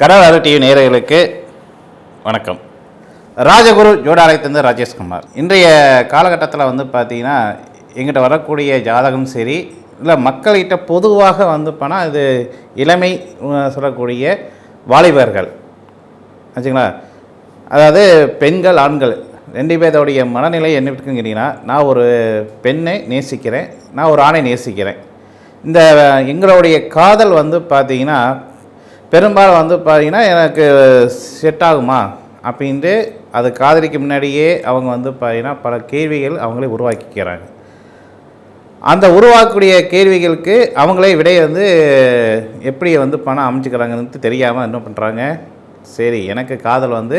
கடலாறு TV நேயர்களுக்கு வணக்கம். ராஜகுரு ஜோடாலயத்திலிருந்து ராஜேஷ்குமார் இன்றைய காலகட்டத்தில் வந்து பார்த்தீங்கன்னா எங்கிட்ட வரக்கூடிய ஜாதகம் சரி இல்லை மக்கள்கிட்ட பொதுவாக வந்து போனால் இது இளமை சொல்லக்கூடிய வாலிபர்கள். ஆச்சுங்களா? அதாவது பெண்கள் ஆண்கள் ரெண்டு பேர்த்தோடைய மனநிலை என்ன இருக்குங்கிறீங்கன்னா நான் ஒரு பெண்ணை நேசிக்கிறேன் நான் ஒரு ஆணை நேசிக்கிறேன். இந்த எங்களுடைய காதல் வந்து பார்த்தீங்கன்னா பெரும்பாலும் வந்து பார்த்தீங்கன்னா எனக்கு செட் ஆகுமா? அப்படின்ட்டு அது காதலிக்கு முன்னாடியே அவங்க வந்து பார்த்தீங்கன்னா பல கேள்விகள் அவங்களே உருவாக்கிக்கிறாங்க. அந்த உருவாக்கக்கூடிய கேள்விகளுக்கு அவங்களே விடையை வந்து எப்படி வந்து பணம் அமைச்சுக்கிறாங்கன்னு தெரியாமல் என்ன பண்ணுறாங்க சரி எனக்கு காதல் வந்து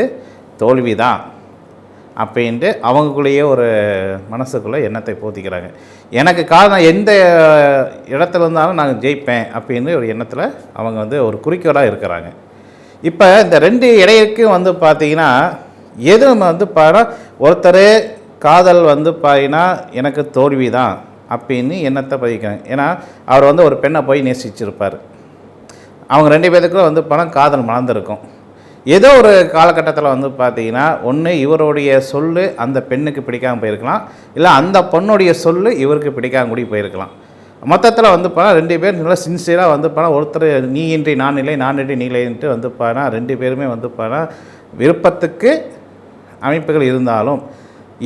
தோல்வி தான் அப்படின்ட்டு அவங்களுக்குள்ளேயே ஒரு மனசுக்குள்ளே எண்ணத்தை போத்திக்கிறாங்க. எனக்கு காரணம் எந்த இடத்துல இருந்தாலும் நான் ஜெயிப்பேன் அப்படின்னு ஒரு எண்ணத்தில் அவங்க வந்து ஒரு குறிக்கோளாக இருக்கிறாங்க. இப்போ இந்த ரெண்டு இடையிற்கும் வந்து பார்த்தீங்கன்னா எதுவும் வந்து பாரு ஒருத்தர் காதல் வந்து பார்த்தீங்கன்னா எனக்கு தோல்வி தான் அப்படின்னு எண்ணத்தை பதிக்கிறாங்க. ஏன்னா அவர் வந்து ஒரு பெண்ணை போய் நேசிச்சிருப்பார். அவங்க ரெண்டு பேருக்குள்ள வந்து பணம் காதல் மலர்ந்துருக்கும். ஏதோ ஒரு காலகட்டத்தில் வந்து பார்த்தீங்கன்னா ஒன்று இவருடைய சொல்லு அந்த பெண்ணுக்கு பிடிக்காமல் போயிருக்கலாம். இல்லை அந்த பொண்ணுடைய சொல்லு இவருக்கு பிடிக்காம கூடி போயிருக்கலாம். மொத்தத்தில் வந்து பார்த்தா ரெண்டு பேர் நல்லா சின்சியராக வந்து பார்த்தா ஒருத்தர் நீ இன்றி நான் இல்லை நான் இன்றி நீ இல்லைன்ட்டு வந்து போனால் ரெண்டு பேருமே வந்து பார்த்தா விருப்பத்துக்கு அமைப்புகள் இருந்தாலும்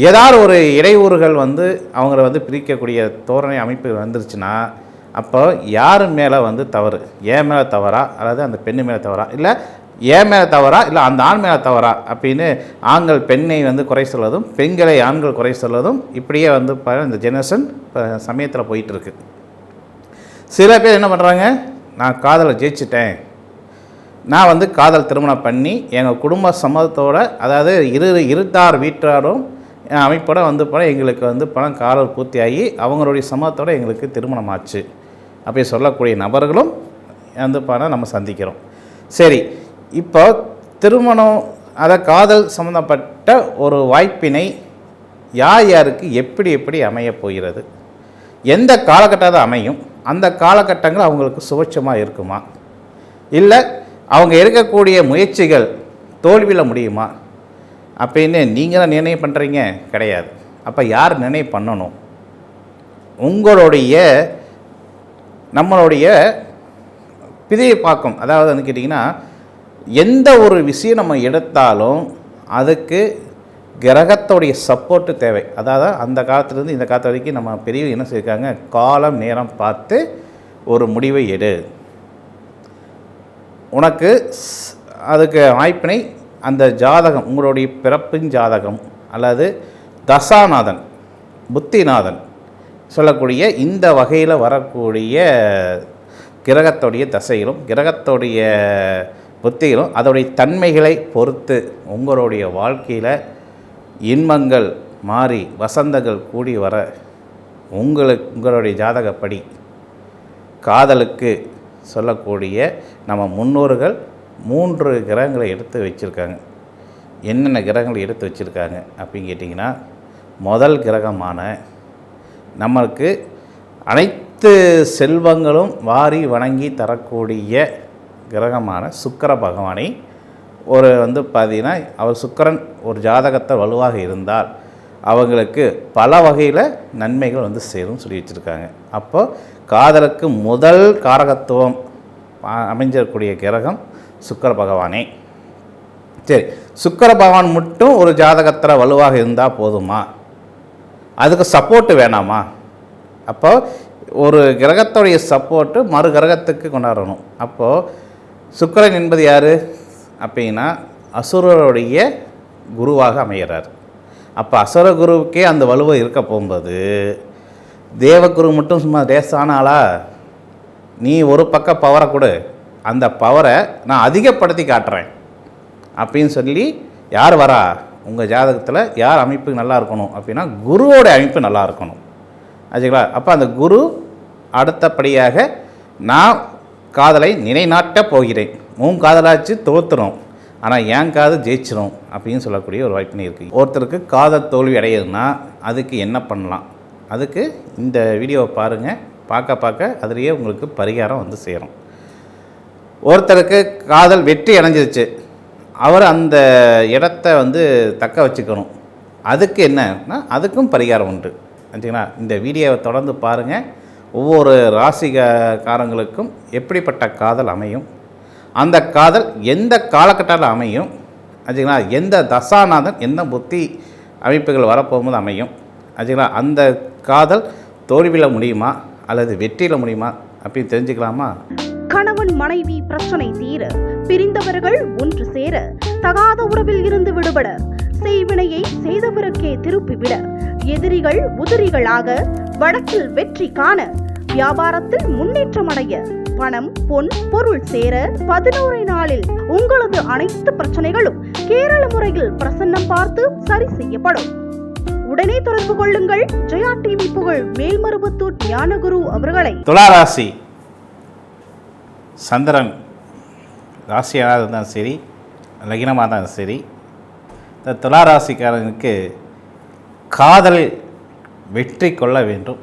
ஏதாவது ஒரு இடையூறுகள் வந்து அவங்கள வந்து பிரிக்கக்கூடிய தோரணை அமைப்பு வந்துருச்சுன்னா அப்போ யார் மேலே வந்து தவறு? ஏன் மேலே தவறா? அதாவது அந்த பெண்ணு மேலே தவறா? இல்லை ஏன் மேலே தவறா? இல்லை அந்த ஆண் மேலே தவறா? அப்படின்னு ஆண்கள் பெண்ணை வந்து குறை சொல்வதும் பெண்களை ஆண்கள் குறை சொல்வதும் இப்படியே வந்து ப- இந்த ஜெனரேஷன் இப்போ சமயத்தில் போயிட்டுருக்கு. சில பேர் என்ன பண்ணுறாங்க நான் காதலை ஜெயிச்சிட்டேன். நான் வந்து காதல் திருமணம் பண்ணி எங்கள் குடும்ப சம்மதத்தோட அதாவது இரு இருட்டார் வீட்டாரும் என் அமைப்போட வந்து போனால் எங்களுக்கு வந்து பணம் காதல் பூர்த்தியாகி அவங்களுடைய சம்மதத்தோடு எங்களுக்கு திருமணம் ஆச்சு. அப்படி சொல்லக்கூடிய நபர்களும் வந்து பணம் நம்ம சந்திக்கிறோம். சரி இப்போ திருமணம் அதை காதல் சம்மந்தப்பட்ட ஒரு வாய்ப்பினை யார் யாருக்கு எப்படி எப்படி அமையப் போகிறது? எந்த காலகட்டத்தை அமையும்? அந்த காலகட்டங்கள் அவங்களுக்கு சுபட்சமாக இருக்குமா? இல்லை அவங்க இருக்கக்கூடிய முயற்சிகள் தோல்வியில் முடியுமா? அப்படின்னு நீங்கள் தான் நிர்ணயம் பண்ணுறீங்க கிடையாது. அப்போ யார் நிர்ணயம் பண்ணணும்? உங்களுடைய நம்மளுடைய பிதையை பார்க்கும். அதாவது வந்து கேட்டிங்கன்னா எந்த ஒரு விஷயம் நம்ம எடுத்தாலும் அதுக்கு கிரகத்தோடைய சப்போர்ட்டு தேவை. அதாவது அந்த காலத்துலேருந்து இந்த காலத்து வரைக்கும் நம்ம பெரிய என்ன செய்யிருக்காங்க காலம் நேரம் பார்த்து ஒரு முடிவை எடு. உனக்கு ஸ்- அதுக்கு வாய்ப்பினை அந்த ஜாதகம் உங்களுடைய பிறப்பின் ஜாதகம் அல்லது தசாநாதன் புத்திநாதன் சொல்லக்கூடிய இந்த வகையில் வரக்கூடிய கிரகத்துடைய தசைகளும் கிரகத்துடைய புத்திகளும் அதோடைய தன்மைகளை பொறுத்து உங்களுடைய வாழ்க்கையில் இன்பங்கள் மாறி வசந்தங்கள் கூடி வர உங்களுக்கு உங்களுடைய ஜாதகப்படி காதலுக்கு சொல்லக்கூடிய நம்ம முன்னோர்கள் மூன்று கிரகங்களை எடுத்து வச்சுருக்காங்க. என்னென்ன கிரகங்களை எடுத்து வச்சுருக்காங்க அப்படின்னு கேட்டிங்கன்னா முதல் கிரகமான நம்மளுக்கு அனைத்து செல்வங்களும் வாரி வணங்கி தரக்கூடிய கிரகமான சுக்கர பகவானை ஒரு வந்து பார்த்தீங்கன்னா அவர் சுக்கரன் ஒரு ஜாதகத்தை வலுவாக இருந்தால் அவங்களுக்கு பல வகையில் நன்மைகள் வந்து சேரும் சொல்லி வச்சுருக்காங்க. அப்போ காதலுக்கு முதல் காரகத்துவம் அ- கிரகம் சுக்கர பகவானே. சரி சுக்கர பகவான் மட்டும் ஒரு ஜாதகத்தில் வலுவாக இருந்தால் போதுமா? அதுக்கு சப்போர்ட்டு வேணாமா? அப்போ ஒரு கிரகத்துடைய சப்போர்ட்டு மறு கிரகத்துக்கு கொண்டாடணும். அப்போது சுக்கரன் என்பது யார்? அப்படின்னா அசுரருடைய குருவாக அமைகிறார் அப்போ அசுர குருவுக்கே அந்த வலுவை இருக்க போகும்போது தேவகுரு மட்டும் சும்மா லேசான நீ ஒரு பக்கம் பவரை கொடு அந்த பவரை நான் அதிகப்படுத்தி காட்டுறேன். அப்படின்னு சொல்லி யார் வரா? உங்கள் ஜாதகத்தில் யார் அமைப்பு நல்லா இருக்கணும்? அப்படின்னா குருவோட அமைப்பு நல்லா இருக்கணும். ஆச்சுங்களா? அப்போ அந்த குரு அடுத்தபடியாக நான் காதலை நிலைநாட்டப் போகிறேன். உன் காதலாச்சு தோற்றுறோம் ஆனால் என் காது ஜெயிச்சிரும் அப்படின்னு சொல்லக்கூடிய ஒரு வாய்ப்பு இருக்குது ஒருத்தருக்கு காதல் தோல்வி அடையுதுன்னா அதுக்கு என்ன பண்ணலாம்? அதுக்கு இந்த வீடியோவை பாருங்கள் பார்க்க பார்க்க அதுலேயே உங்களுக்கு பரிகாரம் வந்து சேரும். ஒருத்தருக்கு காதல் வெற்றி அடைஞ்சிருச்சு. அவர் அந்த இடத்த வந்து தக்க வச்சுக்கணும். அதுக்கு என்னன்னா அதுக்கும் பரிகாரம் உண்டு. சரிங்களா? இந்த வீடியோவை தொடர்ந்து பாருங்கள் ஒவ்வொரு ராசிகாரங்களுக்கும் எப்படிப்பட்ட காதல் அமையும்? அந்த காதல் எந்த காலகட்டத்தில் அமையும்? ஆச்சுங்களா? எந்த தசாநாதன் எந்த புத்தி அமைப்புகள் வரப்போகும்போது அமையும்? ஆச்சுங்களா? அந்த காதல் தோல்வியில் முடியுமா? அல்லது வெற்றியில் முடியுமா? அப்படின்னு தெரிஞ்சுக்கலாமா? கணவன் மனைவி பிரச்சனை தீர பிரிந்தவர்கள் ஒன்று சேர தகாத உறவில் இருந்து விடுபட செய்வினையை செய்தவருக்கே திருப்பிவிட எதிரிகள் உதிரிகளாக வழக்கில் வெற்றி காண வியாபாரத்தில் முன்னேற்றம் அடைய பணம் பொன் பொருள் சேர பதினோரு நாளில் உங்களது அனைத்து பிரச்சனைகளும் கேரள முறையில் பிரசன்னம் பார்த்து சரி செய்யப்படும். உடனே தொடர்பு கொள்ளுங்கள். ஜெயா டிவி புகழ் மேல்மருவத்தூர் ஞானகுரு அவர்களை. துளாராசி. சந்திரன் ராசியாக இருந்தாலும் சரி லகினமாக இருந்தாலும் சரி இந்த துளாராசிக்காரனுக்கு காதல் வெற்றி கொள்ள வேண்டும்.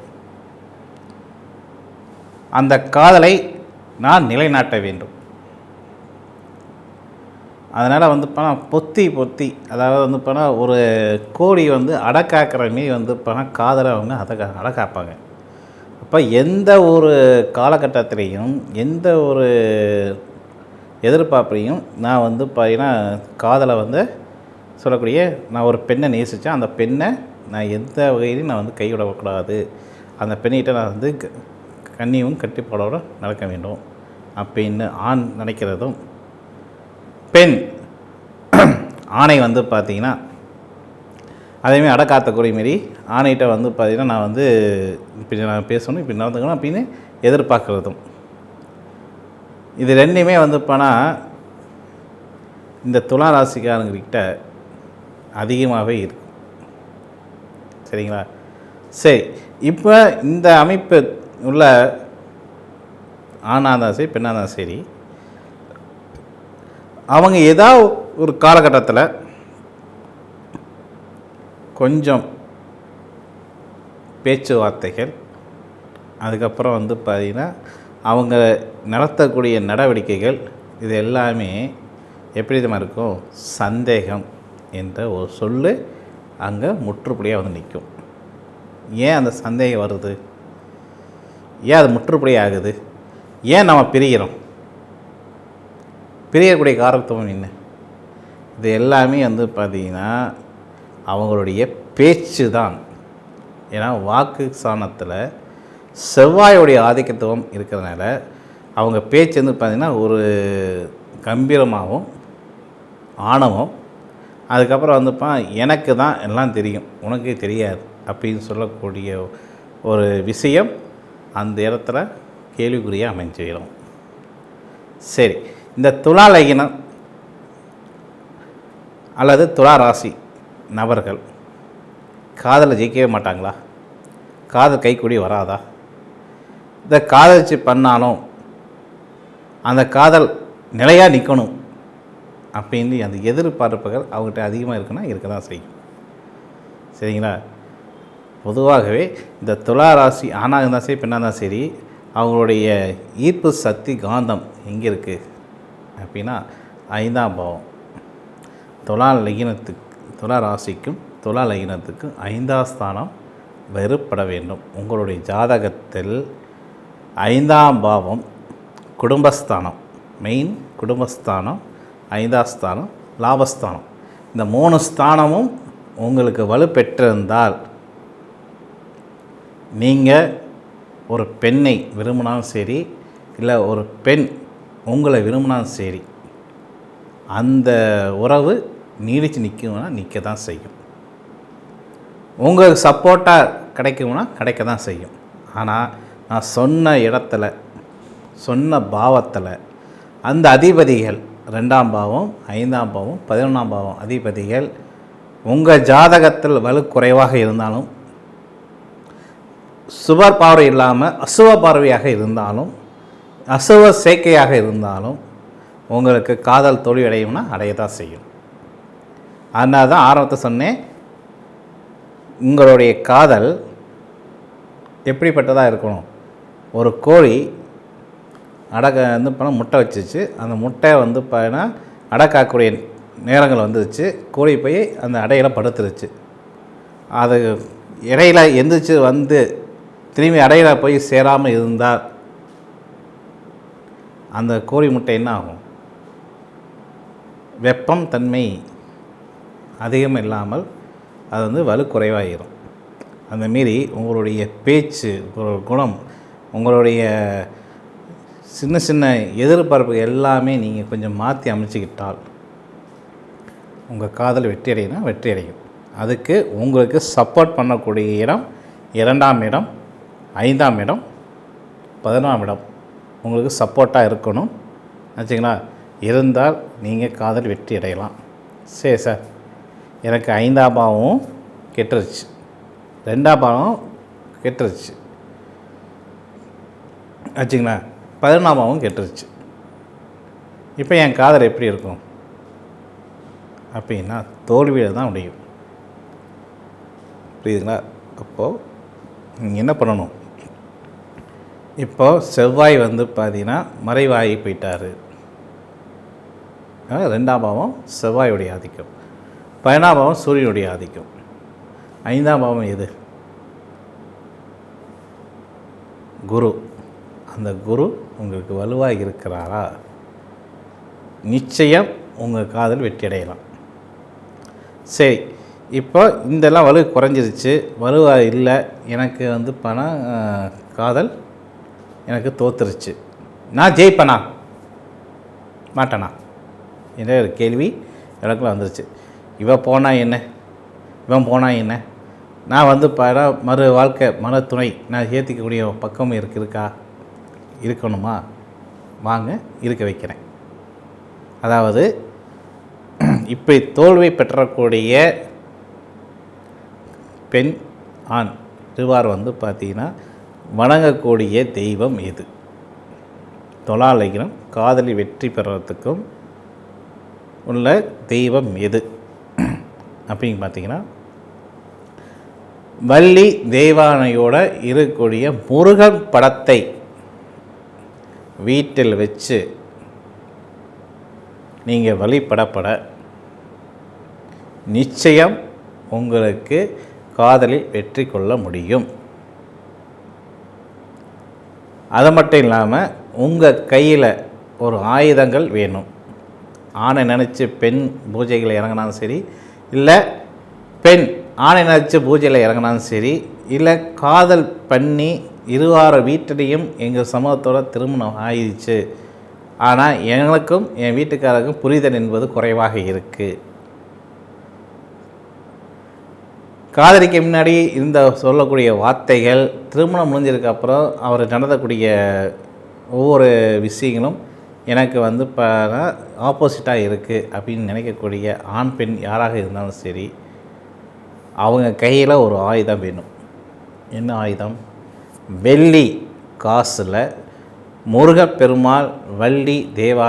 அந்த காதலை நான் நிலைநாட்ட வேண்டும். அதனால் வந்து பணம் பொத்தி பொத்தி அதாவது வந்து பணம் ஒரு கோழி வந்து அடக்காக்கிற மீறி வந்து பணம் காதலை அவங்க அடக்கா அடக்காப்பாங்க அப்போ எந்த ஒரு காலகட்டத்திலையும் எந்த ஒரு எதிர்பார்ப்பையும் நான் வந்து பார்த்தீங்கன்னா காதலை வந்து சொல்லக்கூடிய நான் ஒரு பெண்ணை நேசித்தேன் அந்த பெண்ணை நான் எந்த வகையிலையும் நான் வந்து கைவிடக்கூடாது. அந்த பெண்ணிட்ட நான் வந்து க- கண்ணியும் கட்டுப்பாடோட நடக்க வேண்டும். அப்படின்னு ஆண் நினைக்கிறதும் பெண் ஆணை வந்து பார்த்தீங்கன்னா அதேமாதிரி அடக்காத்த மாரி ஆணையிட்ட வந்து பார்த்திங்கன்னா நான் வந்து இப்படி நான் பேசணும் இப்படி நடந்துக்கணும் அப்படின்னு எதிர்பார்க்குறதும். இது ரெண்டுமே வந்து போனால் இந்த துலா ராசிக்காரங்கக்கிட்ட அதிகமாகவே இருக்கும். சரிங்களா? சரி இப்போ இந்த அமைப்பு உள்ள ஆணாக இருந்தாலும் சரி பெண்ணாக இருந்தாலும் சரி அவங்க ஏதாவது ஒரு காலகட்டத்தில் கொஞ்சம் பேச்சுவார்த்தைகள் அதுக்கப்புறம் வந்து பார்த்திங்கன்னா அவங்க நடத்தக்கூடிய நடவடிக்கைகள் இது எல்லாமே எப்படி விதமாக இருக்கும்? சந்தேகம் என்ற ஒரு சொல்லு அங்கே முற்றுப்புள்ளியாக வந்து நிற்கும். ஏன் அந்த சந்தேகம் வருது? ஏன் அது முற்றுப்புள்ளி ஆகுது ஏன் நம்ம பிரிகிறோம்? பிரியக்கூடிய காரணத்துவம் என்ன? இது எல்லாமே வந்து பார்த்திங்கன்னா அவங்களுடைய பேச்சு தான். ஏன்னா வாக்கு சாணத்தில் செவ்வாயுடைய ஆதிக்கத்துவம் இருக்கிறதுனால அவங்க பேச்சு வந்து பார்த்திங்கன்னா ஒரு கம்பீரமாகவும் ஆணவம் அதுக்கப்புறம் வந்துப்பா எனக்கு தான் எல்லாம் தெரியும். உனக்கே தெரியாது. அப்படின்னு சொல்லக்கூடிய ஒரு விஷயம் அந்த இடத்துல கேள்விக்குறியாக அமைஞ்சிடும் சரி இந்த துலா லகினம் அல்லது துலா ராசி நபர்கள் காதலை ஜெயிக்கவே மாட்டாங்களா? காதல் கைக்கூடி வராதா? இந்த காதலிச்சு பண்ணாலும் அந்த காதல் நிலையாக நிற்கணும் அப்படின்னு அந்த எதிர்பார்ப்புகள் அவங்ககிட்ட அதிகமாக இருக்குன்னா இருக்க தான் செய்யும். சரிங்களா? பொதுவாகவே இந்த துலா ராசி ஆணாக இருந்தால் சரி பெண்ணாக இருந்தால் சரி அவங்களுடைய ஈர்ப்பு சக்தி காந்தம் எங்கே இருக்குது அப்படின்னா ஐந்தாம் பாவம். துலா லகினத்துக்கு துலா ராசிக்கும் துலா லகினத்துக்கும் ஐந்தாம் ஸ்தானம் வெறுப்பட வேண்டும். உங்களுடைய ஜாதகத்தில் ஐந்தாம் பாவம் குடும்பஸ்தானம். மெயின் குடும்பஸ்தானம் ஐந்தாம் ஸ்தானம் லாபஸ்தானம். இந்த மூணு ஸ்தானமும் உங்களுக்கு வலுப்பெற்றிருந்தால் நீங்கள் ஒரு பெண்ணை விரும்பினாலும் சரி இல்லை ஒரு பெண் உங்களை விரும்பினாலும் சரி அந்த உறவு நீடித்து நிற்கும்னா நிற்க தான் செய்யும். உங்களுக்கு சப்போர்ட்டாக கிடைக்கும்னா கிடைக்க தான் செய்யும். ஆனால் நான் சொன்ன இடத்துல சொன்ன பாவத்தில் அந்த அதிபதிகள் ரெண்டாம் பாவம் ஐந்தாம் பாவம் பதினொன்றாம் பாவம் அதிபதிகள் உங்கள் ஜாதகத்தில் வலு குறைவாக இருந்தாலும் சுப பார்வை இல்லாமல் அசுவ பார்வையாக இருந்தாலும் அசுவ சேர்க்கையாக இருந்தாலும் உங்களுக்கு காதல் தோல்வி அடையும்னா அடைய தான் செய்யும். அதனால தான் ஆரம்பத்தை சொன்னேன் உங்களுடைய காதல் எப்படிப்பட்டதாக இருக்கணும்? ஒரு கோழி அடக்க வந்து இப்போ முட்டை வச்சிச்சு. அந்த முட்டை வந்து பார்த்தீங்கன்னா அடக்காக்கூடிய நேரங்கள் வந்துருச்சு. கோழி போய் அந்த அடையில படுத்துருச்சு. அது இடையில எந்திரிச்சு வந்து திரும்பி அடையில போய் சேராமல் இருந்தால் அந்த கோழி முட்டை என்ன ஆகும்? வெப்பம் தன்மை அதிகம் இல்லாமல் அது வந்து வலு குறைவாகிடும் அந்த மாரி உங்களுடைய பேச்சு உங்களோட குணம் உங்களுடைய சின்ன சின்ன எதிர்பார்ப்பு எல்லாமே நீங்கள் கொஞ்சம் மாற்றி அமைச்சிக்கிட்டால் உங்கள் காதல் வெற்றி அடையினா வெற்றி அடையும். அதுக்கு உங்களுக்கு சப்போர்ட் பண்ணக்கூடிய இடம் இரண்டாம் இடம் ஐந்தாம் இடம் பதினொன்றாம் இடம். உங்களுக்கு சப்போர்ட்டாக இருக்கணும். ஆச்சுங்களா? இருந்தால் நீங்கள் காதல் வெற்றி அடையலாம். சரி சார் எனக்கு ஐந்தாம் பாவம் கெட்டுருச்சு. ரெண்டாம் பாவம் கெட்டுருச்சு. ஆச்சுங்களா? பரிணாமமும் கெட்டுருச்சு. இப்போ என் காதல் எப்படி இருக்கும்? அப்படின்னா தோல்வியில் தான் முடியும். புரியுதுங்களா? அப்போது நீங்கள் என்ன பண்ணணும்? இப்போது செவ்வாய் வந்து பார்த்தீங்கன்னா மறைவாகி போயிட்டார். ரெண்டாம் பாவம் செவ்வாயுடைய ஆதிக்கம். பதினாம் பாவம் சூரியனுடைய ஆதிக்கம். ஐந்தாம் பாவம் எது? குரு. அந்த குரு உங்களுக்கு வலுவாக இருக்கிறாரா? நிச்சயம் உங்கள் காதல் வெற்றி அடையலாம். சரி இப்போ இதெல்லாம் வலு குறைஞ்சிருச்சு. வலுவாக இல்லை எனக்கு வந்து பணம் காதல் எனக்கு தோத்துருச்சு. நான் ஜெயிப்பேனா? மாட்டேனா? என்ற ஒரு கேள்வி எனக்குள்ள வந்துருச்சு. இவன் போனால் என்ன? இவன் போனால் என்ன? நான் வந்து பல மறு வாழ்க்கை மன துணை நான் ஏற்றிக்கக்கூடிய பக்கம் இருக்கு இருக்கா? இருக்கணுமா? வாங்க இருக்க வைக்கிறேன். அதாவது இப்படி தோல்வி பெற்றக்கூடிய பெண் ஆண் திருவார் வந்து பார்த்தீங்கன்னா வணங்கக்கூடிய தெய்வம் எது? தொழாலைகளும் காதலி வெற்றி பெறத்துக்கும் உள்ள தெய்வம் எது? அப்படின்னு பார்த்தீங்கன்னா வள்ளி தெய்வானையோட இருக்கக்கூடிய முருகன் படத்தை வீட்டில் வச்சு நீங்கள் வழிபடப்பட நிச்சயம் உங்களுக்கு காதலில் வெற்றி கொள்ள முடியும். அது மட்டும் இல்லாமல் உங்கள் கையில் ஒரு ஆயுதங்கள் வேணும். ஆணை நினச்சி பெண் பூஜைகளை இறங்கினாலும் சரி இல்லை பெண் ஆணை நினச்சி பூஜையில் இறங்கினாலும் சரி இல்லை காதல் பண்ணி இருவார வீட்டிலையும் எங்கள் சமூகத்தோட திருமணம் ஆயிடுச்சு. ஆனால் எங்களுக்கும் என் வீட்டுக்காரருக்கும் புரிதல் என்பது குறைவாக இருக்குது காதலிக்கு முன்னாடி இருந்த சொல்லக்கூடிய வார்த்தைகள் திருமணம் முடிஞ்சதுக்கப்புறம் அவர் நடந்தக்கூடிய ஒவ்வொரு விஷயங்களும் எனக்கு வந்து இப்போ ஆப்போசிட்டாக இருக்குது அப்படின்னு நினைக்கக்கூடிய ஆண் பெண் யாராக இருந்தாலும் சரி அவங்க கையில் ஒரு ஆயுதம் வேணும். என்ன ஆயுதம்? வெள்ளி காசில் முருகப்பெருமாள் வள்ளி தேவா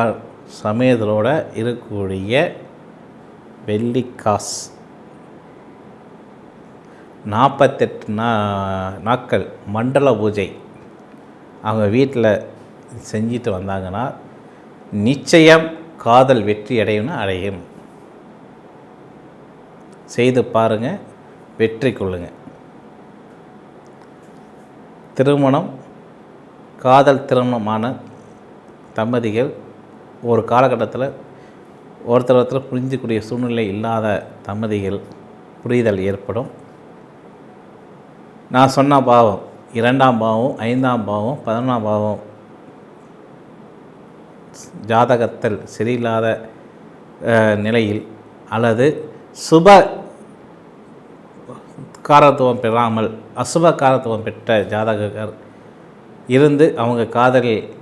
சமேதரோட இருக்கக்கூடிய வெள்ளி காசு நாற்பத்தெட்டு நா நாட்கள் மண்டல பூஜை. அவங்க வீட்டில் செஞ்சுட்டு வந்தாங்கன்னா நிச்சயம் காதல் வெற்றி அடையும்னு அடையும் செய்து பாருங்கள் வெற்றி கொள்ளுங்கள் திருமணம் காதல் திருமணமான தம்பதிகள் ஒரு காலகட்டத்தில் ஒருத்தர் ஒருத்தர் புரிஞ்சிக்கூடிய சூழ்நிலை இல்லாத தம்பதிகள் புரிதல் ஏற்படும். நான் சொன்ன பாவம் இரண்டாம் பாவம் ஐந்தாம் பாவம் பதினொன்றாம் பாவம் ஜாதகத்தில் சரியில்லாத நிலையில் அல்லது சுப காரத்துவம் பெறாமல் அசுப காரத்துவம் பெற்ற ஜாதகர் இருந்து அவங்க காதலில்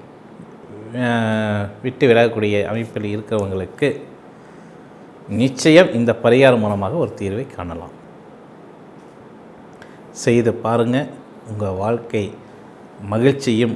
விட்டு விலகக்கூடிய அமைப்பில் இருக்கிறவங்களுக்கு நிச்சயம் இந்த பரிகாரம் மூலமாக ஒரு தீர்வை காணலாம். செய்து பாருங்கள் உங்கள் வாழ்க்கை மகிழ்ச்சியும்